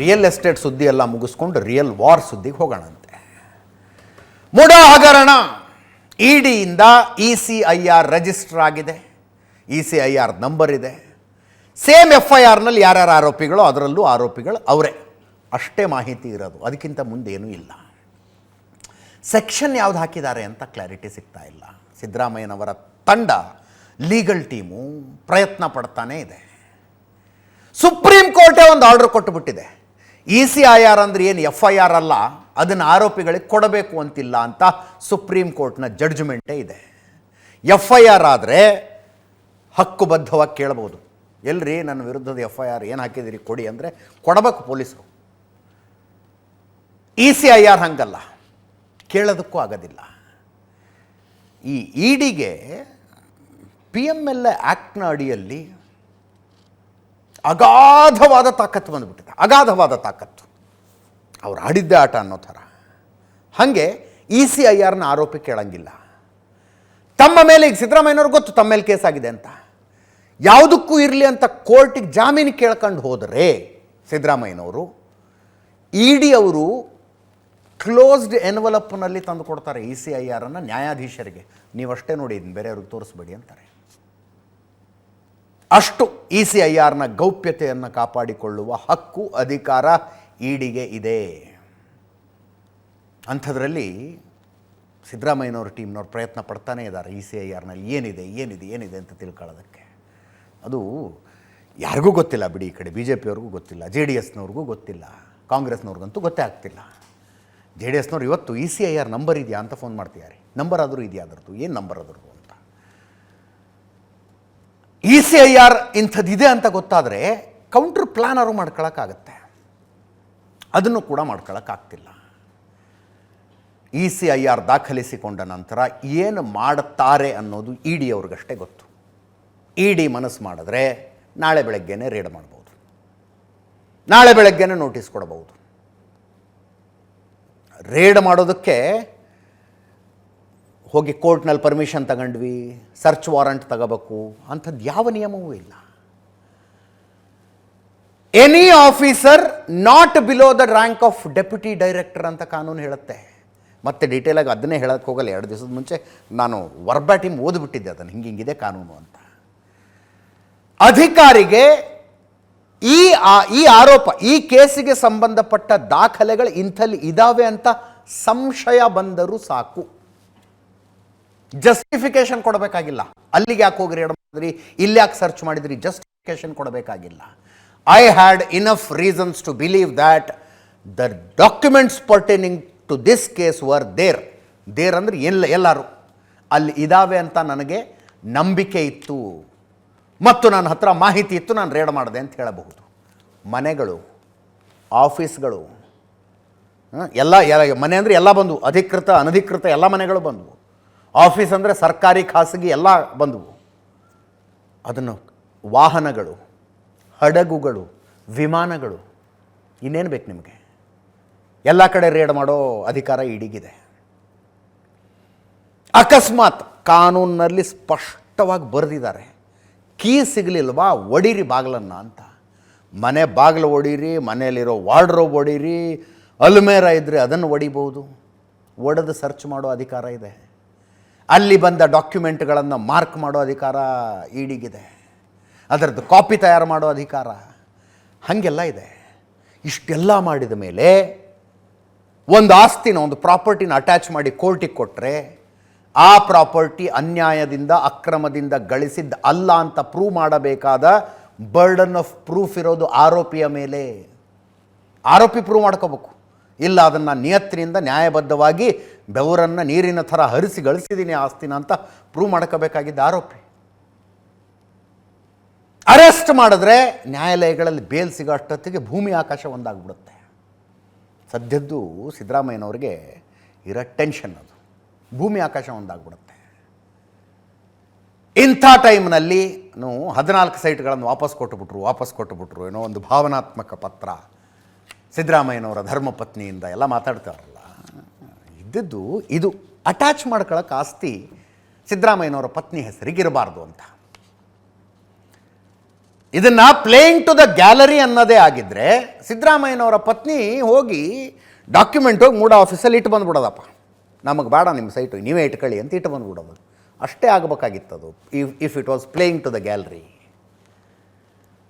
Real estate ಸುದ್ದಿ ಎಲ್ಲ ಮುಗಿಸ್ಕೊಂಡು ರಿಯಲ್ ವಾರ್ ಸುದ್ದಿಗೆ ಹೋಗೋಣಂತೆ. ಮುಡ ಹಗರಣ. ಇಡಿಯಿಂದ E C I R register ಆಗಿದೆ. E C I R number ಇದೆ. ಸೇಮ್ ಎಫ್ ಐ ಆರ್ನಲ್ಲಿ ಯಾರ್ಯಾರು ಆರೋಪಿಗಳು, ಅದರಲ್ಲೂ ಆರೋಪಿಗಳು ಅವರೇ. ಅಷ್ಟೇ ಮಾಹಿತಿ ಇರೋದು. ಅದಕ್ಕಿಂತ ಮುಂದೇನೂ ಇಲ್ಲ. ಸೆಕ್ಷನ್ ಯಾವ್ದು ಹಾಕಿದ್ದಾರೆ ಅಂತ ಕ್ಲಾರಿಟಿ ಸಿಗ್ತಾ ಇಲ್ಲ. ಸಿದ್ದರಾಮಯ್ಯನವರ ತಂಡ ಲೀಗಲ್ ಟೀಮು ಪ್ರಯತ್ನ ಪಡ್ತಾನೇ ಇದೆ. ಸುಪ್ರೀಂ ಕೋರ್ಟೇ ಒಂದು ಆರ್ಡರ್ ಕೊಟ್ಟುಬಿಟ್ಟಿದೆ ಇ ಸಿ ಐ ಆರ್ ಅಂದರೆ ಏನು? ಎಫ್ ಐ ಆರ್ ಅಲ್ಲ. ಅದನ್ನು ಆರೋಪಿಗಳಿಗೆ ಕೊಡಬೇಕು ಅಂತಿಲ್ಲ ಅಂತ ಸುಪ್ರೀಂ ಕೋರ್ಟ್ನ ಜಡ್ಜ್ಮೆಂಟೇ ಇದೆ. ಎಫ್ ಐ ಆರ್ ಆದರೆ ಹಕ್ಕುಬದ್ಧವಾಗಿ ಕೇಳ್ಬೋದು. ಎಲ್ರಿ ನನ್ನ ವಿರುದ್ಧದ ಎಫ್ ಐ ಆರ್ ಏನು ಹಾಕಿದಿರಿ ಕೊಡಿ ಅಂದರೆ ಕೊಡಬೇಕು ಪೊಲೀಸರು. ಇ ಸಿ ಐ ಆರ್ ಹಂಗಲ್ಲ. ಕೇಳೋದಕ್ಕೂ ಆಗೋದಿಲ್ಲ. ಈ ಇಡಿಗೆ ಪಿ ಎಂ ಎಲ್ ಎ ಆ್ಯಕ್ಟ್ನ ಅಡಿಯಲ್ಲಿ ಅಗಾಧವಾದ ತಾಕತ್ತು ಬಂದುಬಿಟ್ಟಿದೆ. ಅಗಾಧವಾದ ತಾಕತ್ತು. ಅವ್ರು ಆಡಿದ್ದೆ ಆಟ ಅನ್ನೋ ಥರ. ಹಾಗೆ ಇ ಸಿ ಐ ಆರ್ನ ಆರೋಪಿ ಕೇಳಂಗಿಲ್ಲ. ತಮ್ಮ ಮೇಲೆ ಈಗ ಸಿದ್ದರಾಮಯ್ಯನವ್ರಿಗೆ ಗೊತ್ತು ತಮ್ಮ ಮೇಲೆ ಕೇಸ್ ಆಗಿದೆ ಅಂತ. ಯಾವುದಕ್ಕೂ ಇರಲಿ ಅಂತ ಕೋರ್ಟಿಗೆ ಜಾಮೀನು ಕೇಳ್ಕೊಂಡು ಹೋದರೆ ಸಿದ್ದರಾಮಯ್ಯನವರು ಇ ಡಿ ಅವರು ಕ್ಲೋಸ್ಡ್ ಎನ್ವಲಪ್ನಲ್ಲಿ ತಂದು ಕೊಡ್ತಾರೆ ಇ ಸಿ ಐ ಆರನ್ನು ನ್ಯಾಯಾಧೀಶರಿಗೆ. ನೀವಷ್ಟೇ ನೋಡಿ ಇದನ್ನು ಬೇರೆಯವ್ರಿಗೆ ತೋರಿಸ್ಬೇಡಿ ಅಂತಾರೆ. ಅಷ್ಟು ಇ ಸಿ ಐ ಆರ್ನ ಗೌಪ್ಯತೆಯನ್ನು ಕಾಪಾಡಿಕೊಳ್ಳುವ ಹಕ್ಕು, ಅಧಿಕಾರ ಈಡಿಗೆ ಇದೆ. ಅಂಥದ್ರಲ್ಲಿ ಸಿದ್ದರಾಮಯ್ಯನವ್ರ ಟೀಮ್ನವ್ರು ಪ್ರಯತ್ನ ಪಡ್ತಾನೇ ಇದ್ದಾರೆ ಇ ಸಿ ಐ ಆರ್ನಲ್ಲಿ. ಏನಿದೆ ಏನಿದೆ ಏನಿದೆ ಅಂತ ತಿಳ್ಕೊಳ್ಳೋದಕ್ಕೆ. ಅದು ಯಾರಿಗೂ ಗೊತ್ತಿಲ್ಲ ಬಿಡಿ ಈ ಕಡೆ, ಬಿ ಜೆ ಪಿಯವ್ರಿಗೂ ಗೊತ್ತಿಲ್ಲ, ಜೆ ಡಿ ಎಸ್ನವ್ರಿಗೂ ಗೊತ್ತಿಲ್ಲ, ಕಾಂಗ್ರೆಸ್ನವ್ರಿಗಂತೂ ಗೊತ್ತೇ ಆಗ್ತಿಲ್ಲ. ಜೆ ಡಿ ಎಸ್ನವ್ರು ಇವತ್ತು E C I R number ಇದೆಯಾ ಅಂತ ಫೋನ್ ಮಾಡ್ತಿದ್ದಾರೆ. ನಂಬರ್ ಆದರೂ ಇದೆಯಾ ಅದರದ್ದು? ಏನು ನಂಬರ್ ಅದರದ್ದು? ಇ ಸಿ ಐ ಆರ್ ಇಂಥದ್ದಿದೆ ಅಂತ ಗೊತ್ತಾದರೆ ಕೌಂಟ್ರ್ ಪ್ಲಾನರು ಮಾಡ್ಕೊಳಕ್ಕಾಗತ್ತೆ. ಅದನ್ನು ಕೂಡ ಮಾಡ್ಕೊಳಕ್ಕಾಗ್ತಿಲ್ಲ. ಇ ಸಿ ಐ ಆರ್ ದಾಖಲಿಸಿಕೊಂಡ ನಂತರ ಏನು ಮಾಡುತ್ತಾರೆ ಅನ್ನೋದು ಇ ಡಿ ಅವ್ರಿಗಷ್ಟೇ ಗೊತ್ತು. ಇ ಡಿ ಮನಸ್ಸು ಮಾಡಿದ್ರೆ ನಾಳೆ ಬೆಳಗ್ಗೆನೇ ರೇಡ್ ಮಾಡ್ಬೋದು. ನಾಳೆ ಬೆಳಗ್ಗೆನೇ ನೋಟಿಸ್ ಕೊಡಬಹುದು. ರೇಡ್ ಮಾಡೋದಕ್ಕೆ ಹೋಗಿ ಕೋರ್ಟ್ನಲ್ಲಿ ಪರ್ಮಿಷನ್ ತಗೊಂಡ್ವಿ ಸರ್ಚ್ ವಾರಂಟ್ ತಗೋಬೇಕು, ಅಂಥದ್ದು ಯಾವ ನಿಯಮವೂ ಇಲ್ಲ. Any officer not below the rank of deputy director ಅಂತ ಕಾನೂನು ಹೇಳುತ್ತೆ. ಮತ್ತೆ ಡೀಟೇಲಾಗಿ ಅದನ್ನೇ ಹೇಳಕ್ಕೆ ಹೋಗಲ್ಲ, ಎರಡು ದಿವಸದ ಮುಂಚೆ ನಾನು ವರ್ಬ್ಯಾಟಿಮ್ ಓದ್ಬಿಟ್ಟಿದ್ದೆ ಅದನ್ನು, ಹಿಂಗೆ ಹಿಂಗಿದೆ ಕಾನೂನು ಅಂತ. ಅಧಿಕಾರಿಗೆ ಈ ಆ- ಈ ಆರೋಪ, ಈ ಕೇಸಿಗೆ ಸಂಬಂಧಪಟ್ಟ ದಾಖಲೆಗಳು ಇಂಥಲ್ಲಿ ಇದ್ದಾವೆ ಅಂತ ಸಂಶಯ ಬಂದರೂ ಸಾಕು. ಜಸ್ಟಿಫಿಕೇಶನ್ ಕೊಡಬೇಕಾಗಿಲ್ಲ. ಅಲ್ಲಿಗೆ ಯಾಕೆ ಹೋಗ್ರಿ ಮಾಡಿದ್ರಿ ಇಲ್ಲಿ ಯಾಕೆ ಸರ್ಚ್ ಮಾಡಿದ್ರಿ? Justification ಕೊಡಬೇಕಾಗಿಲ್ಲ. I had enough reasons to believe that the documents pertaining to this case were there there ಅಂದ್ರೆ ಎಲ್ಲ ಎಲ್ಲರೂ. ಅಲ್ಲಿ ಇದಾವೆ ಅಂತ ನನಗೆ ನಂಬಿಕೆ ಇತ್ತು. ಮತ್ತು ನನ್ನ ಹತ್ರ ಮಾಹಿತಿ ಇತ್ತು, ನಾನು ರೇಡ್ ಮಾಡಿದೆ ಅಂತ ಹೇಳಬಹುದು. ಮನೆಗಳು ಆಫೀಸ್ಗಳು ಎಲ್ಲ ಎಲ್ಲ ಮನೆ ಅಂದರೆ ಎಲ್ಲ ಬಂದವು. ಅಧಿಕೃತ, ಅನಧಿಕೃತ ಎಲ್ಲ ಮನೆಗಳು ಬಂದವು. ಆಫೀಸ್ ಅಂದರೆ ಸರ್ಕಾರಿ ಖಾಸಗಿ ಎಲ್ಲ ಬಂದವು. ಅದನ್ನು ವಾಹನಗಳು, ಹಡಗುಗಳು, ವಿಮಾನಗಳು, ಇನ್ನೇನು ಬೇಕು ನಿಮಗೆ? ಎಲ್ಲ ಕಡೆ ರೇಡ್ ಮಾಡೋ ಅಧಿಕಾರ ಇಡಿಗಿದೆ ಅಕಸ್ಮಾತ್ ಕಾನೂನಿನಲ್ಲಿ ಸ್ಪಷ್ಟವಾಗಿ ಬರೆದಿದ್ದಾರೆ, ಕೀ ಸಿಗಲಿಲ್ವಾ, ಒಡೀರಿ ಬಾಗಿಲನ್ನು ಅಂತ. ಮನೆ ಬಾಗಿಲು ಒಡೀರಿ, ಮನೆಯಲ್ಲಿರೋ ವಾರ್ಡ್ರೋಬ್ ಒಡೀರಿ, ಅಲ್ಮೇರ ಇದ್ದರೆ ಅದನ್ನು ಒಡಿಬೋದು ಒಡೆದು ಸರ್ಚ್ ಮಾಡೋ ಅಧಿಕಾರ ಇದೆ. ಅಲ್ಲಿ ಬಂದ ಡಾಕ್ಯುಮೆಂಟ್ಗಳನ್ನು ಮಾರ್ಕ್ ಮಾಡೋ ಅಧಿಕಾರ ಈಡಿಗಿದೆ. ಅದರದ್ದು ಕಾಪಿ ತಯಾರು ಮಾಡೋ ಅಧಿಕಾರ ಹಾಗೆಲ್ಲ ಇದೆ. ಇಷ್ಟೆಲ್ಲ ಮಾಡಿದ ಮೇಲೆ ಒಂದು ಆಸ್ತಿನ, ಒಂದು ಪ್ರಾಪರ್ಟಿನ ಅಟ್ಯಾಚ್ ಮಾಡಿ ಕೋರ್ಟಿಗೆ ಕೊಟ್ಟರೆ ಆ ಪ್ರಾಪರ್ಟಿ ಅನ್ಯಾಯದಿಂದ, ಅಕ್ರಮದಿಂದ ಗಳಿಸಿದ್ದ ಅಲ್ಲ ಅಂತ ಪ್ರೂವ್ ಮಾಡಬೇಕಾದ ಬರ್ಡನ್ ಆಫ್ ಪ್ರೂಫ್ ಇರೋದು ಆರೋಪಿಯ ಮೇಲೆ. ಆರೋಪಿ ಪ್ರೂವ್ ಮಾಡ್ಕೋಬೇಕು. ಇಲ್ಲ, ಅದನ್ನು ನಿಯತ್ತಿನಿಂದ ನ್ಯಾಯಬದ್ಧವಾಗಿ ಬೆವರನ್ನು ನೀರಿನ ಥರ ಹರಿಸಿ ಗಳಿಸಿದ್ದೀನಿ ಆಸ್ತಿನ ಅಂತ ಪ್ರೂವ್ ಮಾಡ್ಕೋಬೇಕಾಗಿದ್ದ ಆರೋಪಿ. ಅರೆಸ್ಟ್ ಮಾಡಿದ್ರೆ ನ್ಯಾಯಾಲಯಗಳಲ್ಲಿ ಬೇಲ್ ಸಿಗೋ ಅಷ್ಟೊತ್ತಿಗೆ ಭೂಮಿ ಆಕಾಶ ಒಂದಾಗ್ಬಿಡುತ್ತೆ. ಸದ್ಯದ್ದು ಸಿದ್ದರಾಮಯ್ಯನವ್ರಿಗೆ ಇರೋ ಟೆನ್ಷನ್ ಅದು. ಭೂಮಿ ಆಕಾಶ ಒಂದಾಗ್ಬಿಡುತ್ತೆ. ಇಂಥ ಟೈಮ್ನಲ್ಲಿ ಹದಿನಾಲ್ಕು ಸೈಟ್ಗಳನ್ನು ವಾಪಸ್ ಕೊಟ್ಟುಬಿಟ್ರು ವಾಪಸ್ ಕೊಟ್ಟುಬಿಟ್ರು ಏನೋ ಒಂದು ಭಾವನಾತ್ಮಕ ಪತ್ರ. ಸಿದ್ದರಾಮಯ್ಯನವರ ಧರ್ಮಪತ್ನಿಯಿಂದ ಎಲ್ಲ ಮಾತಾಡ್ತಾರಲ್ಲ. ಇದ್ದದ್ದು ಇದು ಅಟ್ಯಾಚ್ ಮಾಡ್ಕೊಳ್ಳೋಕೆ ಆಸ್ತಿ ಸಿದ್ದರಾಮಯ್ಯನವರ ಪತ್ನಿ ಹೆಸರಿಗಿರಬಾರ್ದು ಅಂತ. ಇದನ್ನ ಪ್ಲೇಯಿಂಗ್ ಟು ದ ಗ್ಯಾಲರಿ ಅನ್ನೋದೇ ಆಗಿದ್ರೆ ಸಿದ್ದರಾಮಯ್ಯನವರ ಪತ್ನಿ ಹೋಗಿ ಡಾಕ್ಯುಮೆಂಟ್ ಹೋಗಿ ಮೂಡ ಆಫೀಸಲ್ಲಿ ಇಟ್ಟು ಬಂದ್ಬಿಡೋದಪ್ಪ ನಮಗೆ ಬೇಡ ನಿಮ್ಮ ಸೈಟು ನೀವೇ ಇಟ್ಕೊಳ್ಳಿ ಅಂತ ಇಟ್ಟು ಬಂದ್ಬಿಡೋದು ಅಷ್ಟೇ ಆಗಬೇಕಾಗಿತ್ತದು. If if it was playing to the gallery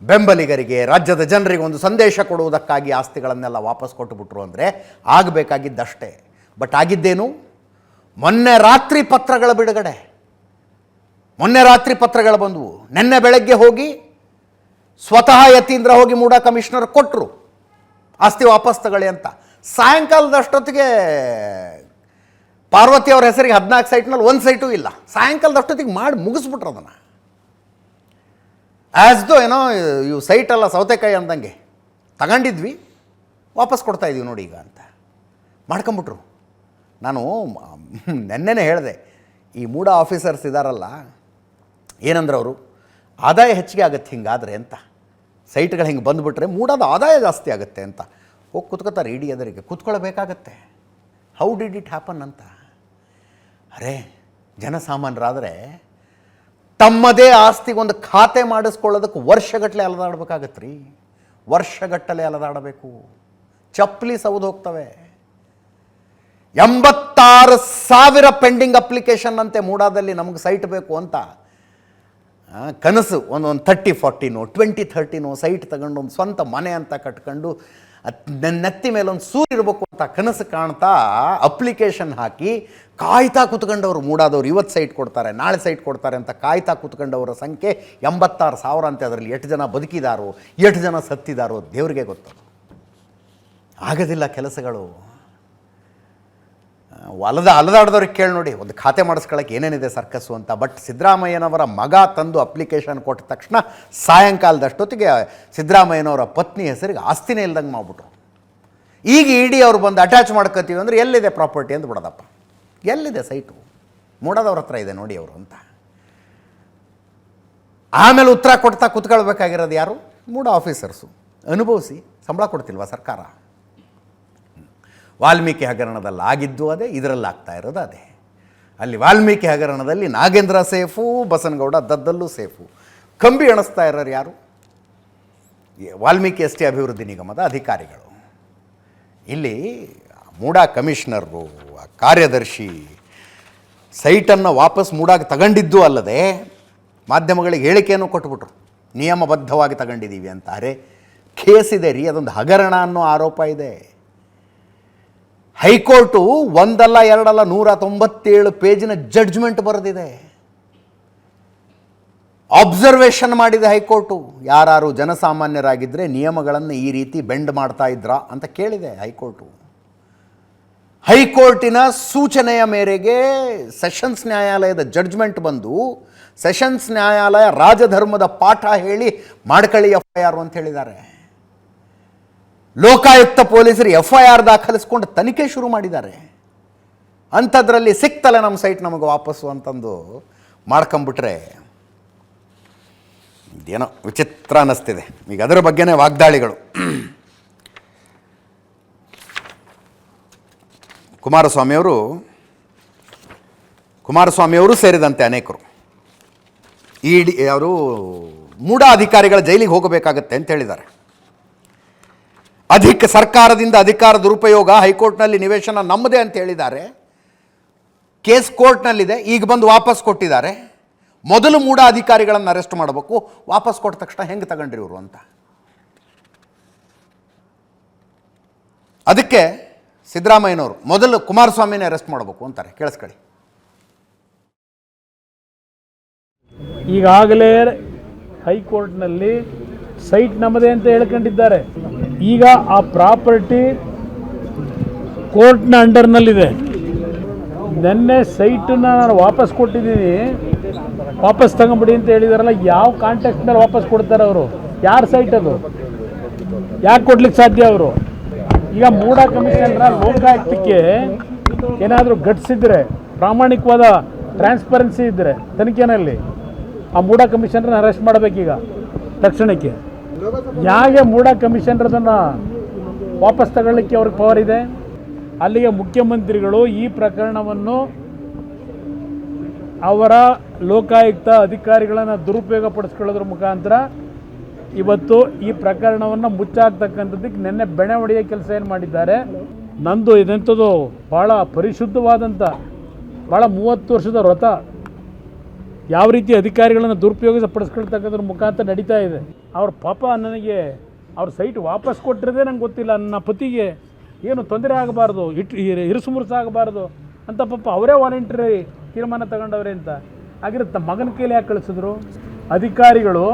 ಬೆಂಬಲಿಗರಿಗೆ, ರಾಜ್ಯದ ಜನರಿಗೆ ಒಂದು ಸಂದೇಶ ಕೊಡುವುದಕ್ಕಾಗಿ ಆಸ್ತಿಗಳನ್ನೆಲ್ಲ ವಾಪಸ್ ಕೊಟ್ಟುಬಿಟ್ರು ಅಂದರೆ ಆಗಬೇಕಾಗಿದ್ದಷ್ಟೇ. ಬಟ್ ಆಗಿದ್ದೇನು? ಮೊನ್ನೆ ರಾತ್ರಿ ಪತ್ರಗಳ ಬಿಡುಗಡೆ. ಮೊನ್ನೆ ರಾತ್ರಿ ಪತ್ರಗಳು ಬಂದವು. ನಿನ್ನೆ ಬೆಳಗ್ಗೆ ಹೋಗಿ ಸ್ವತಃ ಯತೀಂದ್ರ ಹೋಗಿ ಮೂಡ ಕಮಿಷನರ್ ಕೊಟ್ಟರು ಆಸ್ತಿ ವಾಪಸ್ ತಗೊಳ್ಳಿ ಅಂತ. ಸಾಯಂಕಾಲದಷ್ಟೊತ್ತಿಗೆ ಪಾರ್ವತಿ ಅವ್ರ ಹೆಸರಿಗೆ ಹದಿನಾಲ್ಕು ಸೈಟ್ನಲ್ಲಿ ಒಂದು ಸೈಟು ಇಲ್ಲ. ಸಾಯಂಕಾಲದಷ್ಟೊತ್ತಿಗೆ ಮಾಡಿ ಮುಗಿಸ್ಬಿಟ್ರು ಅದನ್ನು. ಆ್ಯಸ್ ದೋ ಏನೋ ಇವು ಸೈಟಲ್ಲ ಸೌತೆಕಾಯಿ ಅಂದಂಗೆ. ತಗೊಂಡಿದ್ವಿ, ವಾಪಸ್ ಕೊಡ್ತಾ ಇದೀವಿ ನೋಡಿ ಈಗ ಅಂತ. ಮಾಡ್ಕೊಂಬಿಟ್ರು. ನಾನು ನೆನ್ನೆನೇ ಹೇಳಿದೆ, ಈ ಮೂಡ ಆಫೀಸರ್ಸ್ ಇದ್ದಾರಲ್ಲ ಏನಂದ್ರೆ ಅವರು, ಆದಾಯ ಹೆಚ್ಚಿಗೆ ಆಗುತ್ತೆ ಹಿಂಗಾದ್ರೆ ಅಂತ. ಸೈಟ್ಗಳು ಹಿಂಗೆ ಬಂದುಬಿಟ್ರೆ ಮೂಡದ ಆದಾಯ ಜಾಸ್ತಿ ಆಗುತ್ತೆ ಅಂತ. ಹೋಗಿ ಕುತ್ಕೋತಾರೆ ಇಡೀ ಅದರಿಗೆ ಕುತ್ಕೊಳ್ಬೇಕಾಗತ್ತೆ. ಹೌ ಡಿಡ್ ಇಟ್ ಹ್ಯಾಪನ್ ಅಂತ? ಅರೆ ಜನಸಾಮಾನ್ಯರಾದರೆ ತಮ್ಮದೇ ಆಸ್ತಿಗೊಂದು ಖಾತೆ ಮಾಡಿಸ್ಕೊಳ್ಳೋದಕ್ಕೆ ವರ್ಷಗಟ್ಟಲೆ ಅಲದಾಡ್ಬೇಕಾಗತ್ತೆ ರೀ ವರ್ಷಗಟ್ಟಲೆ ಅಲದಾಡಬೇಕು. ಚಪ್ಪಲಿ ಸೌದು ಹೋಗ್ತವೆ. ಎಂಬತ್ತಾರು ಸಾವಿರ ಪೆಂಡಿಂಗ್ ಅಪ್ಲಿಕೇಶನ್ ಅಂತೆ ಮೂಡಾದಲ್ಲಿ ನಮಗೆ ಸೈಟ್ ಬೇಕು ಅಂತ ಕನಸು. ಒಂದೊಂದು ಒಂದು ಥರ್ಟಿ ಫಾರ್ಟಿನೋ ಟ್ವೆಂಟಿ ಥರ್ಟಿನೋ ಸೈಟ್ ತಗೊಂಡು, ಒಂದು ಸ್ವಂತ ಮನೆ ಅಂತ ಕಟ್ಕೊಂಡು ನನ್ನ ನೆತ್ತಿ ಒಂದು ಸೂರ್ಯ ಇರಬೇಕು ಅಂತ ಕನಸು ಕಾಣ್ತಾ ಅಪ್ಲಿಕೇಶನ್ ಹಾಕಿ ಕಾಯ್ತಾ ಕೂತ್ಕೊಂಡವ್ರು ಮೂಡಾದವ್ರು. ಇವತ್ತು ಸೈಟ್ ಕೊಡ್ತಾರೆ, ನಾಳೆ ಸೈಟ್ ಕೊಡ್ತಾರೆ ಅಂತ ಕಾಯ್ತಾ ಕೂತ್ಕೊಂಡವರ ಸಂಖ್ಯೆ ಎಂಬತ್ತಾರು ಸಾವಿರ ಅಂತೆ ಅದರಲ್ಲಿ. ಎಷ್ಟು ಜನ ಬದುಕಿದಾರೋ, ಎಷ್ಟು ಜನ ಸತ್ತಿದಾರೋ ದೇವ್ರಿಗೆ ಗೊತ್ತು. ಆಗೋದಿಲ್ಲ ಕೆಲಸಗಳು. ಅಲದ ಅಲದಾಡ್ದವ್ರಿಗೆ ಕೇಳಿ ನೋಡಿ, ಒಂದು ಖಾತೆ ಮಾಡಿಸ್ಕೊಳ್ಳೋಕೆ ಏನೇನಿದೆ ಸರ್ಕಸ್ಸು ಅಂತ. ಬಟ್ ಸಿದ್ದರಾಮಯ್ಯನವರ ಮಗ ತಂದು ಅಪ್ಲಿಕೇಶನ್ ಕೊಟ್ಟ ತಕ್ಷಣ ಸಾಯಂಕಾಲದಷ್ಟೊತ್ತಿಗೆ ಸಿದ್ದರಾಮಯ್ಯನವರ ಪತ್ನಿ ಹೆಸರಿಗೆ ಆಸ್ತಿನೇ ಇಲ್ದಂಗೆ ಮಾಡ್ಬಿಟ್ರು. ಈಗ ಇಡಿ ಅವ್ರು ಬಂದು ಅಟ್ಯಾಚ್ ಮಾಡ್ಕೋತೀವಿ ಅಂದರೆ ಎಲ್ಲಿದೆ ಪ್ರಾಪರ್ಟಿ ಅಂತ ಬಿಡೋದಪ್ಪ. ಎಲ್ಲಿದೆ ಸೈಟು ಮೂಡದವ್ರ ಹತ್ರ ಇದೆ ನೋಡಿ ಅವರು ಅಂತ. ಆಮೇಲೆ ಉತ್ತರ ಕೊಡ್ತಾ ಕುತ್ಕೊಳ್ಬೇಕಾಗಿರೋದು ಯಾರು? ಮೂಡ ಆಫೀಸರ್ಸು ಅನುಭವಿಸಿ. ಸಂಬಳ ಕೊಡ್ತಿಲ್ವಾ ಸರ್ಕಾರ? ವಾಲ್ಮೀಕಿ ಹಗರಣದಲ್ಲಿ ಆಗಿದ್ದು ಅದೇ, ಇದರಲ್ಲಿ ಆಗ್ತಾ ಇರೋದು ಅದೇ. ಅಲ್ಲಿ ವಾಲ್ಮೀಕಿ ಹಗರಣದಲ್ಲಿ ನಾಗೇಂದ್ರ ಸೇಫು, ಬಸನಗೌಡ ದದ್ದಲ್ಲೂ ಸೇಫು. ಕಂಬಿ ಎಣಿಸ್ತಾ ಇರೋರು ಯಾರು? ವಾಲ್ಮೀಕಿ ಎಸ್ ಟಿ ಅಭಿವೃದ್ಧಿ ನಿಗಮದ ಅಧಿಕಾರಿಗಳು. ಇಲ್ಲಿ ಮೂಡ ಕಮಿಷನರು, ಆ ಕಾರ್ಯದರ್ಶಿ ಸೈಟನ್ನು ವಾಪಸ್ ಮೂಡಾಗಿ ತಗೊಂಡಿದ್ದು ಅಲ್ಲದೆ ಮಾಧ್ಯಮಗಳಿಗೆ ಹೇಳಿಕೆಯನ್ನು ಕೊಟ್ಬಿಟ್ರು. ನಿಯಮಬದ್ಧವಾಗಿ ತಗೊಂಡಿದ್ದೀವಿ ಅಂತಾರೆ. ಕೇಸಿದೆ ಕೇಸ್ ಇದೆ ರೀ, ಅದೊಂದು ಹಗರಣ ಅನ್ನೋ ಆರೋಪ ಇದೆ. ಹೈಕೋರ್ಟು ಒಂದಲ್ಲ, ಎರಡಲ್ಲ ನೂರ ತೊಂಬತ್ತೇಳು ಪೇಜಿನ ಜಡ್ಜ್ಮೆಂಟ್ ಬರೆದಿದೆ. ಅಬ್ಸರ್ವೇಷನ್ ಮಾಡಿದೆ ಹೈಕೋರ್ಟು. ಯಾರು ಜನಸಾಮಾನ್ಯರಾಗಿದ್ದರೆ ನಿಯಮಗಳನ್ನು ಈ ರೀತಿ ಬೆಂಡ್ ಮಾಡ್ತಾ ಇದ್ರಾ ಅಂತ ಕೇಳಿದೆ ಹೈಕೋರ್ಟು. ಹೈಕೋರ್ಟಿನ ಸೂಚನೆಯ ಮೇರೆಗೆ ಸೆಷನ್ಸ್ ನ್ಯಾಯಾಲಯದ ಜಡ್ಜ್ಮೆಂಟ್ ಬಂದು ಸೆಷನ್ಸ್ ನ್ಯಾಯಾಲಯ ರಾಜಧರ್ಮದ ಪಾಠ ಹೇಳಿ ಮಾಡ್ಕಳಿ ಎಫ್ ಅಂತ ಹೇಳಿದ್ದಾರೆ. ಲೋಕಾಯುಕ್ತ ಪೊಲೀಸರು ಎಫ್ ಐ ಆರ್ ದಾಖಲಿಸ್ಕೊಂಡು ತನಿಖೆ ಶುರು ಮಾಡಿದ್ದಾರೆ. ಅಂಥದ್ರಲ್ಲಿ ಸಿಕ್ತಲ್ಲ ನಮ್ಮ ಸೈಟ್ ನಮಗೆ ವಾಪಸ್ಸು ಅಂತಂದು ಮಾಡ್ಕೊಂಬಿಟ್ರೆ ಇದೇನೋ ವಿಚಿತ್ರ ಅನ್ನಿಸ್ತಿದೆ. ಈಗ ಅದರ ಬಗ್ಗೆನೇ ವಾಗ್ದಾಳಿಗಳು. ಕುಮಾರಸ್ವಾಮಿಯವರು ಕುಮಾರಸ್ವಾಮಿಯವರು ಸೇರಿದಂತೆ ಅನೇಕರು. ಇಡಿ ಅವರು ಮೂಢ ಅಧಿಕಾರಿಗಳ ಜೈಲಿಗೆ ಹೋಗಬೇಕಾಗತ್ತೆ ಅಂತ ಹೇಳಿದ್ದಾರೆ. ಅಧಿಕ ಸರ್ಕಾರದಿಂದ ಅಧಿಕಾರ ದುರುಪಯೋಗ ಹೈಕೋರ್ಟ್ನಲ್ಲಿ ನಿವೇಶನ ನಮ್ಮದೇ ಅಂತ ಹೇಳಿದ್ದಾರೆ. ಕೇಸ್ ಕೋರ್ಟ್ನಲ್ಲಿದೆ, ಈಗ ಬಂದು ವಾಪಸ್ ಕೊಟ್ಟಿದ್ದಾರೆ. ಮೊದಲು ಮೂಢ ಅಧಿಕಾರಿಗಳನ್ನು ಅರೆಸ್ಟ್ ಮಾಡಬೇಕು, ವಾಪಸ್ ಕೊಟ್ಟ ತಕ್ಷಣ ಹೆಂಗೆ ತಗೊಂಡ್ರಿ ಇವರು ಅಂತ. ಅದಕ್ಕೆ ಸಿದ್ದರಾಮಯ್ಯನವರು ಮೊದಲು ಕುಮಾರಸ್ವಾಮಿನೇ ಅರೆಸ್ಟ್ ಮಾಡಬೇಕು ಅಂತಾರೆ, ಕೇಳಿಸ್ಕೊಳ್ಳಿ. ಈಗಾಗಲೇ ಹೈಕೋರ್ಟ್ನಲ್ಲಿ ಸೈಟ್ ನಮ್ಮದೇ ಅಂತ ಹೇಳ್ಕೊಂಡಿದ್ದಾರೆ. ಈಗ ಆ ಪ್ರಾಪರ್ಟಿ ಕೋರ್ಟ್ನ ಅಂಡರ್ನಲ್ಲಿದೆ. ನೆನ್ನೆ ಸೈಟನ್ನು ನಾನು ವಾಪಸ್ ಕೊಟ್ಟಿದ್ದೀನಿ. ವಾಪಸ್ ತಗೊಂಬಿಡಿ ಅಂತ ಹೇಳಿದಾರಲ್ಲ, ಯಾವ ಕಾಂಟ್ಯಾಕ್ಟ್ನಲ್ಲಿ ವಾಪಸ್ ಕೊಡ್ತಾರೆ ಅವರು? ಯಾರ ಸೈಟ್ ಅದು? ಯಾಕೆ ಕೊಡ್ಲಿಕ್ಕೆ ಸಾಧ್ಯ ಅವರು? ಈಗ ಮೂಡ ಕಮಿಷನರ ಲೋಕಾಯುಕ್ತಕ್ಕೆ ಏನಾದರೂ ಗಟ್ಸಿದ್ರೆ ಪ್ರಾಮಾಣಿಕವಾದ ಟ್ರಾನ್ಸ್ಪರೆನ್ಸಿ ಇದ್ದರೆ ತನಿಖೆನಲ್ಲಿ ಆ ಮೂಡ ಕಮಿಷನರ್ನ ಅರೆಸ್ಟ್ ಮಾಡಬೇಕೀಗ ತಕ್ಷಣಕ್ಕೆ. ಯಾಕೆ ಮೂಡ ಕಮಿಷನರ್ ಅದನ್ನು ವಾಪಸ್ ತಗೊಳ್ಳಿಕ್ಕೆ ಅವ್ರಿಗೆ ಪವರ್ ಇದೆ? ಅಲ್ಲಿಗೆ ಮುಖ್ಯಮಂತ್ರಿಗಳು ಈ ಪ್ರಕರಣವನ್ನು ಅವರ ಲೋಕಾಯುಕ್ತ ಅಧಿಕಾರಿಗಳನ್ನು ದುರುಪಯೋಗ ಪಡಿಸ್ಕೊಳ್ಳೋದ್ರ ಮುಖಾಂತರ ಇವತ್ತು ಈ ಪ್ರಕರಣವನ್ನು ಮುಚ್ಚಾಕ್ತಕ್ಕಂಥದ್ದಕ್ಕೆ ನಿನ್ನೆ ಬೆಣೆ ಹೊಡೆಯ ಕೆಲಸ ಏನು ಮಾಡಿದ್ದಾರೆ? ನಂದು ಇದೆಂಥದ್ದು ಭಾಳ ಪರಿಶುದ್ಧವಾದಂಥ ಭಾಳ ಮೂವತ್ತು ವರ್ಷದ ವ್ರತ. ಯಾವ ರೀತಿ ಅಧಿಕಾರಿಗಳನ್ನು ದುರುಪಯೋಗ ಪಡಿಸ್ಕೊಳ್ತಕ್ಕಂಥದ್ರ ಮುಖಾಂತರ ನಡೀತಾ ಇದೆ. ಅವ್ರ ಪಾಪ ನನಗೆ ಅವ್ರ ಸೈಟ್ ವಾಪಸ್ ಕೊಟ್ಟಿರೋದೇ ನಂಗೆ ಗೊತ್ತಿಲ್ಲ. ನನ್ನ ಪತಿಗೆ ಏನು ತೊಂದರೆ ಆಗಬಾರ್ದು, ಇಟ್ ಇರುಸು ಆಗಬಾರ್ದು ಅಂತ ಪಾಪ ಅವರೇ ವಾಲಂಟ್ರಿ ತೀರ್ಮಾನ ತಗೊಂಡವ್ರೆ ಅಂತ. ತಮ್ಮ ಮಗನ ಕೈಲಿ ಯಾಕೆ ಕಳಿಸಿದ್ರು? ಅಧಿಕಾರಿಗಳು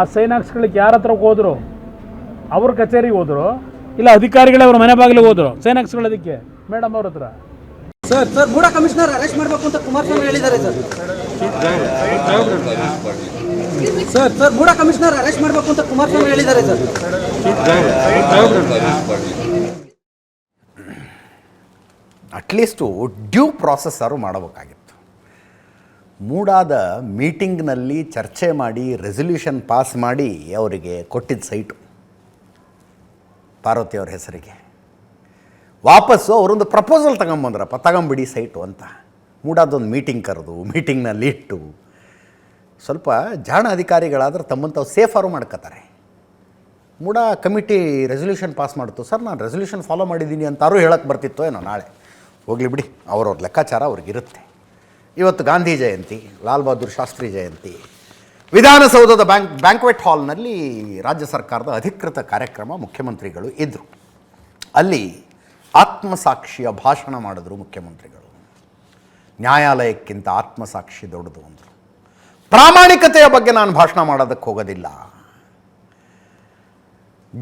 ಆ ಸೈನ್ ಹಾಕ್ಸ್ಕೊಳ್ಳಿಕ್ಕೆ ಯಾರ ಹತ್ರ ಹೋದರು? ಅವ್ರ ಕಚೇರಿಗೆ ಹೋದರು? ಇಲ್ಲ ಅಧಿಕಾರಿಗಳೇ ಅವ್ರ ಮನೆ ಬಾಗಿಲಿಗೆ ಹೋದರು? ಸೈನ್ ಹಾಕ್ಸ್ಕೊಳ್ಳೋದಕ್ಕೆ ಮೇಡಮ್ ಅವ್ರ ಹತ್ರ? ಸರ್ ಸರ್ ಬೂಡ ಕಮಿಷನರ್ ಅರೆಸ್ಟ್ ಮಾಡಬೇಕು ಅಂತ ಕುಮಾರಸ್ವಾಮಿ ಹೇಳಿದ್ದಾರೆ ಸರ್. ಸರ್ ಸರ್ ಬೂಡ ಕಮಿಷನರ್ ಅರೆಸ್ಟ್ ಮಾಡಬೇಕು ಅಂತ ಕುಮಾರಸ್ವಾಮಿ ಹೇಳಿದ್ದಾರೆ ಸರ್. ಅಟ್ಲೀಸ್ಟು ಡ್ಯೂ ಪ್ರಾಸೆಸ್ ಆರು ಮಾಡಬೇಕಾಗಿತ್ತು. ಮೂಡಾದ ಮೀಟಿಂಗ್ನಲ್ಲಿ ಚರ್ಚೆ ಮಾಡಿ ರೆಸೊಲ್ಯೂಷನ್ ಪಾಸ್ ಮಾಡಿ ಅವರಿಗೆ ಕೊಟ್ಟಿದ್ದ ಸೈಟು. ಪಾರ್ವತಿ ಅವ್ರ ಹೆಸರಿಗೆ. ವಾಪಸ್ಸು ಅವರೊಂದು ಪ್ರಪೋಸಲ್ ತಗೊಂಬಂದ್ರಪ್ಪ, ತಗೊಂಬಿಡಿ ಸೈಟು ಅಂತ. ಮೂಡಾದೊಂದು ಮೀಟಿಂಗ್ ಕರೆದು ಮೀಟಿಂಗ್ನಲ್ಲಿ ಇಟ್ಟು. ಸ್ವಲ್ಪ ಜಾಣ ಅಧಿಕಾರಿಗಳಾದ್ರೆ ತಮ್ಮಂತ ಅವ್ರು ಸೇಫಾರು ಮಾಡ್ಕೋತಾರೆ. ಮೂಡ ಕಮಿಟಿ ರೆಸೊಲ್ಯೂಷನ್ ಪಾಸ್ ಮಾಡ್ತು. ಸರ್, ನಾನು ರೆಸೊಲ್ಯೂಷನ್ ಫಾಲೋ ಮಾಡಿದ್ದೀನಿ ಅಂತಾರು ಹೇಳಕ್ಕೆ ಬರ್ತಿತ್ತೋ ಏನೋ ನಾಳೆ. ಹೋಗಲಿ ಬಿಡಿ, ಅವ್ರವ್ರ ಲೆಕ್ಕಾಚಾರ ಅವ್ರಿಗಿರುತ್ತೆ ಇವತ್ತು ಗಾಂಧಿ ಜಯಂತಿ, ಲಾಲ್ ಬಹದ್ದೂರ್ ಶಾಸ್ತ್ರಿ ಜಯಂತಿ. ವಿಧಾನಸೌಧದ ಬ್ಯಾಂಕ್, ಬ್ಯಾಂಕ್ವೆಟ್ ಹಾಲ್ನಲ್ಲಿ ರಾಜ್ಯ ಸರ್ಕಾರದ ಅಧಿಕೃತ ಕಾರ್ಯಕ್ರಮ ಮುಖ್ಯಮಂತ್ರಿಗಳು ಇದ್ದರು ಅಲ್ಲಿ ಆತ್ಮಸಾಕ್ಷಿಯ ಭಾಷಣ ಮಾಡಿದ್ರು ಮುಖ್ಯಮಂತ್ರಿಗಳು. ನ್ಯಾಯಾಲಯಕ್ಕಿಂತ ಆತ್ಮಸಾಕ್ಷಿ ದೊಡ್ಡದು ಅಂದರು ಪ್ರಾಮಾಣಿಕತೆಯ ಬಗ್ಗೆ ನಾನು ಭಾಷಣ ಮಾಡೋದಕ್ಕೆ ಹೋಗೋದಿಲ್ಲ.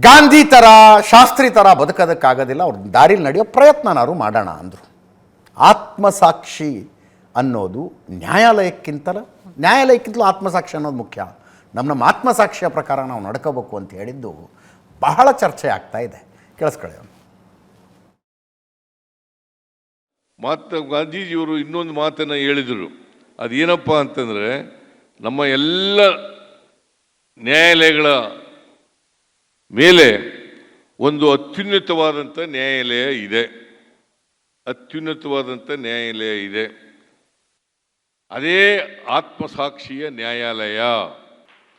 ಗಾಂಧಿ ಥರ ಶಾಸ್ತ್ರಿ ಥರ ಬದುಕೋದಕ್ಕಾಗೋದಿಲ್ಲ. ಅವ್ರ ದಾರಿಲಿ ನಡೆಯೋ ಪ್ರಯತ್ನನಾರು ಮಾಡೋಣ ಅಂದರು. ಆತ್ಮಸಾಕ್ಷಿ ಅನ್ನೋದು ನ್ಯಾಯಾಲಯಕ್ಕಿಂತ ನ್ಯಾಯಾಲಯಕ್ಕಿಂತಲೂ ಆತ್ಮಸಾಕ್ಷಿ ಅನ್ನೋದು ಮುಖ್ಯ. ನಮ್ಮ ನಮ್ಮ ಆತ್ಮಸಾಕ್ಷಿಯ ಪ್ರಕಾರ ನಾವು ನಡ್ಕೋಬೇಕು ಅಂತ ಹೇಳಿದ್ದು ಬಹಳ ಚರ್ಚೆ ಆಗ್ತಾ ಇದೆ. ಕೇಳಿಸ್ಕೊಳ್ಳಿ ಮತ್ತು ಗಾಂಧೀಜಿಯವರು ಇನ್ನೊಂದು ಮಾತನ್ನು ಹೇಳಿದರು. ಅದೇನಪ್ಪ ಅಂತಂದರೆ, ನಮ್ಮ ಎಲ್ಲ ನ್ಯಾಯಾಲಯಗಳ ಮೇಲೆ ಒಂದು ಅತ್ಯುನ್ನತವಾದಂಥ ನ್ಯಾಯಾಲಯ ಇದೆ. ಅತ್ಯುನ್ನತವಾದಂಥ ನ್ಯಾಯಾಲಯ ಇದೆ. ಅದೇ ಆತ್ಮಸಾಕ್ಷಿಯ ನ್ಯಾಯಾಲಯ.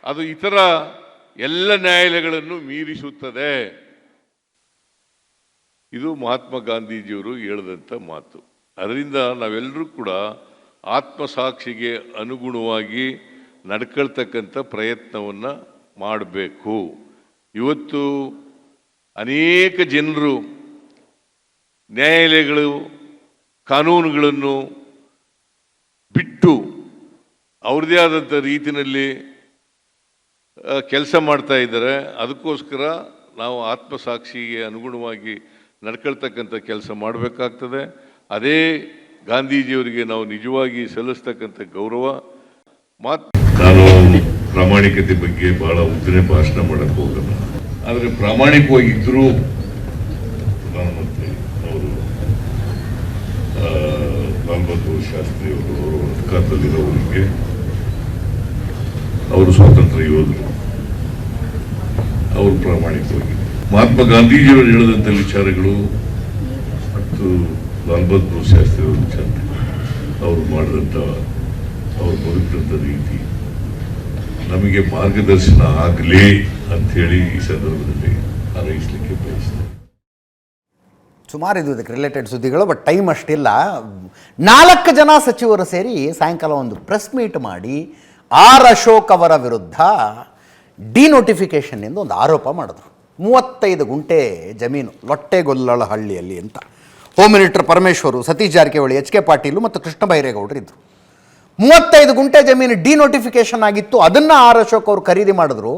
ಅದು ಇತರ ಎಲ್ಲ ನ್ಯಾಯಾಲಯಗಳನ್ನು ಮೀರಿಸುತ್ತದೆ. ಇದು ಮಹಾತ್ಮ ಗಾಂಧೀಜಿಯವರು ಹೇಳಿದಂಥ ಮಾತು. ಅದರಿಂದ ನಾವೆಲ್ಲರೂ ಕೂಡ ಆತ್ಮಸಾಕ್ಷಿಗೆ ಅನುಗುಣವಾಗಿ ನಡ್ಕೊಳ್ತಕ್ಕಂಥ ಪ್ರಯತ್ನವನ್ನು ಮಾಡಬೇಕು. ಇವತ್ತು ಅನೇಕ ಜನರು ನ್ಯಾಯಾಲಯಗಳು, ಕಾನೂನುಗಳನ್ನು ಬಿಟ್ಟು ಅವ್ರದ್ದೇ ಆದಂಥ ರೀತಿಯಲ್ಲಿ ಕೆಲಸ ಮಾಡ್ತಾ ಇದ್ದಾರೆ. ಅದಕ್ಕೋಸ್ಕರ ನಾವು ಆತ್ಮಸಾಕ್ಷಿಗೆ ಅನುಗುಣವಾಗಿ ನಡ್ಕೊಳ್ತಕ್ಕಂಥ ಕೆಲಸ ಮಾಡಬೇಕಾಗ್ತದೆ. ಅದೇ ಗಾಂಧೀಜಿಯವರಿಗೆ ನಾವು ನಿಜವಾಗಿ ಸಲ್ಲಿಸ್ತಕ್ಕಂಥ ಗೌರವ. ಮಾತು ನಾನು ಪ್ರಾಮಾಣಿಕತೆ ಬಗ್ಗೆ ಬಹಳ ಉದ್ದನೆ ಭಾಷಣ ಮಾಡಕ್ಕೆ ಹೋಗಲ್ಲ. ಆದರೆ ಪ್ರಾಮಾಣಿಕವಾಗಿ ಇದ್ದರೂ ಪ್ರಧಾನಮಂತ್ರಿ ಅವರು ಲಾಲ್ ಬಹದ್ದೂರ್ ಶಾಸ್ತ್ರಿ ಅವರು ಅಧಿಕಾರದಲ್ಲಿರೋವರಿಗೆ ಅವರು ಸ್ವಾತಂತ್ರ್ಯ ಯೋಧರು. ಅವರು ಪ್ರಾಮಾಣಿಕವಾಗಿ ಮಹಾತ್ಮ ಗಾಂಧೀಜಿಯವರು ಹೇಳಿದಂಥ ವಿಚಾರಗಳು ಮತ್ತು ಲಾಲ್ ಬಹದ್ದೂರ್ ಶಾಸ್ತ್ರಿ ಅವರ ವಿಚಾರ, ಅವರು ಮಾಡಿದಂಥ, ಅವರು ಬದುಕಿದಂಥ ರೀತಿ. ನಮಗೆ ಮಾರ್ಗದರ್ಶನ ಆಗಲಿ ಅಂಥೇಳಿ ಈ ಸಂದರ್ಭದಲ್ಲಿ ಹಾರೈಸಲಿಕ್ಕೆ ಬಯಸ್ತೇನೆ. ಸುಮಾರು ಇದು ಇದಕ್ಕೆ ರಿಲೇಟೆಡ್ ಸುದ್ದಿಗಳು ಬಟ್ ಟೈಮ್ ಅಷ್ಟಿಲ್ಲ. ನಾಲ್ಕು ಜನ ಸಚಿವರು ಸೇರಿ ಸಾಯಂಕಾಲ ಒಂದು ಪ್ರೆಸ್ ಮೀಟ್ ಮಾಡಿ ಆರ್ ಅಶೋಕ್ ಅವರ ವಿರುದ್ಧ ಡಿನೋಟಿಫಿಕೇಷನ್ನಿಂದ ಒಂದು ಆರೋಪ ಮಾಡಿದ್ರು. ಮೂವತ್ತೈದು ಗುಂಟೆ ಜಮೀನು ಲೊಟ್ಟೆಗೊಲ್ಲಳಹಳ್ಳಿಯಲ್ಲಿ ಅಂತ. Home minister Parameshwar Satish Jarkiholi, H K Patil ಮತ್ತು ಕೃಷ್ಣ ಬೈರೇಗೌಡರು ಇದ್ದರು ಮೂವತ್ತೈದು ಗುಂಟೆ ಜಮೀನು ಡಿನೋಟಿಫಿಕೇಷನ್ ಆಗಿತ್ತು, ಅದನ್ನು ಆರ್ ಅಶೋಕ್ ಅವರು ಖರೀದಿ ಮಾಡಿದ್ರು.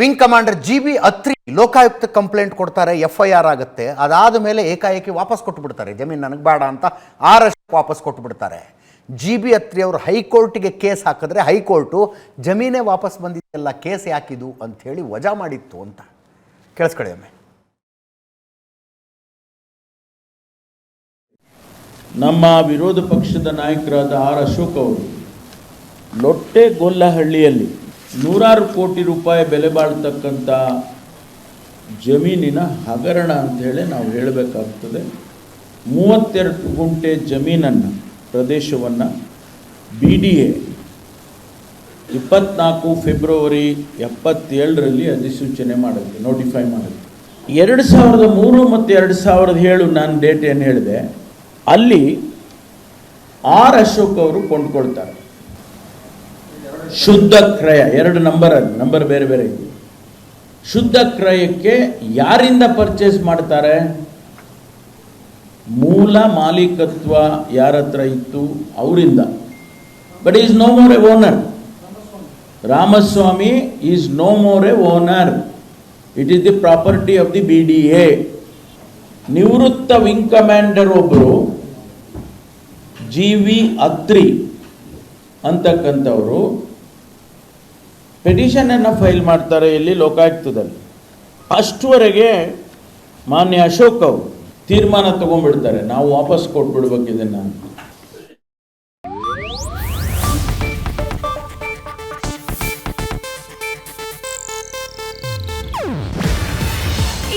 Wing commander G B Atri Lokayukta complaint ಕೊಡ್ತಾರೆ ಎಫ್ ಐ ಆರ್ ಆಗುತ್ತೆ ಅದಾದ ಮೇಲೆ ಏಕಾಏಕಿ ವಾಪಸ್ ಕೊಟ್ಬಿಡ್ತಾರೆ, ಜಮೀನು ನನಗೆ ಬೇಡ ಅಂತ ಆರ್ ಅಶೋಕ್ ವಾಪಸ್ ಕೊಟ್ಬಿಡ್ತಾರೆ. ಜಿ ಬಿ ಅತ್ರಿ ಅವರು ಹೈಕೋರ್ಟಿಗೆ ಕೇಸ್ ಹಾಕಿದ್ರೆ ಹೈಕೋರ್ಟು, ಜಮೀನೇ ವಾಪಸ್ ಬಂದಿದ್ದೆಲ್ಲ ಕೇಸ್ ಯಾಕಿದು? ಅಂಥೇಳಿ ವಜಾ ಮಾಡಿತ್ತು ಅಂತ. ಕೇಳಿಸ್ಕೊಳ್ಳಿ ಒಮ್ಮೆ. ನಮ್ಮ ವಿರೋಧ ಪಕ್ಷದ ನಾಯಕರಾದ ಆರ್ ಅಶೋಕ್ ಅವರು ಲೊಟ್ಟೆಗೊಲ್ಲಹಳ್ಳಿಯಲ್ಲಿ ನೂರಾರು ಕೋಟಿ ರೂಪಾಯಿ ಬೆಲೆ ಬಾಳ್ತಕ್ಕಂಥ ಜಮೀನಿನ ಹಗರಣ ಅಂತ ಹೇಳಿ ನಾವು ಹೇಳಬೇಕಾಗ್ತದೆ. ಮೂವತ್ತೆರಡು ಗುಂಟೆ ಜಮೀನನ್ನು ಪ್ರದೇಶವನ್ನು ಬಿ ಡಿ ಎ ಇಪ್ಪತ್ನಾಲ್ಕು ಫೆಬ್ರವರಿ ಎಪ್ಪತ್ತೇಳರಲ್ಲಿ ಅಧಿಸೂಚನೆ ಮಾಡುತ್ತೆ ನೋಟಿಫೈ ಮಾಡುತ್ತೆ ಎರಡು ಸಾವಿರದ ಮೂರು ಮತ್ತು ಎರಡು ಸಾವಿರದ ಏಳು ನಾನು ಡೇಟ್ ಏನು ಹೇಳಿದೆ, ಅಲ್ಲಿ ಆರ್ ಅಶೋಕ್ ಅವರು ಕೊಂಡ್ಕೊಳ್ತಾರೆ. ಶುದ್ಧ ಕ್ರಯ, ಎರಡು ನಂಬರ್ ಅದು ನಂಬರ್ ಬೇರೆ ಬೇರೆ ಇದೆ. ಶುದ್ಧ ಕ್ರಯಕ್ಕೆ ಯಾರಿಂದ ಪರ್ಚೇಸ್ ಮಾಡ್ತಾರೆ? ಮೂಲ ಮಾಲೀಕತ್ವ ಯಾರ ಹತ್ರ ಇತ್ತು? ಅವರಿಂದ. But is no more a owner Ramaswamy is no more a owner it is the property of the B D A ನಿವೃತ್ತ ವಿಂಗ್ ಕಮಾಂಡರ್ ಒಬ್ಬರು ಜಿ ವಿ ಅತ್ರಿ ಅಂತಕ್ಕಂಥವರು ಪೆಟಿಷನನ್ನು ಫೈಲ್ ಮಾಡ್ತಾರೆ ಇಲ್ಲಿ ಲೋಕಾಯುಕ್ತದಲ್ಲಿ. ಅಷ್ಟುವರೆಗೆ ಮಾನ್ಯ ಅಶೋಕ್ ಅವರು ತೀರ್ಮಾನ ತಗೊಂಡ್ಬಿಡ್ತಾರೆ. ನಾವು ವಾಪಸ್ ಕೊಟ್ಬಿಡ್ಬೇಕು ಇದನ್ನು. ಅಂತ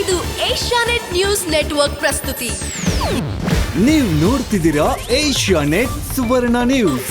ಇದು ಏಷ್ಯಾನೆಟ್ ನ್ಯೂಸ್ ನೆಟ್ವರ್ಕ್ ಪ್ರಸ್ತುತಿ. ನೀವು ನೋಡ್ತಿದ್ದೀರಾ ಏಷ್ಯಾನೆಟ್ ಸುವರ್ಣ ನ್ಯೂಸ್.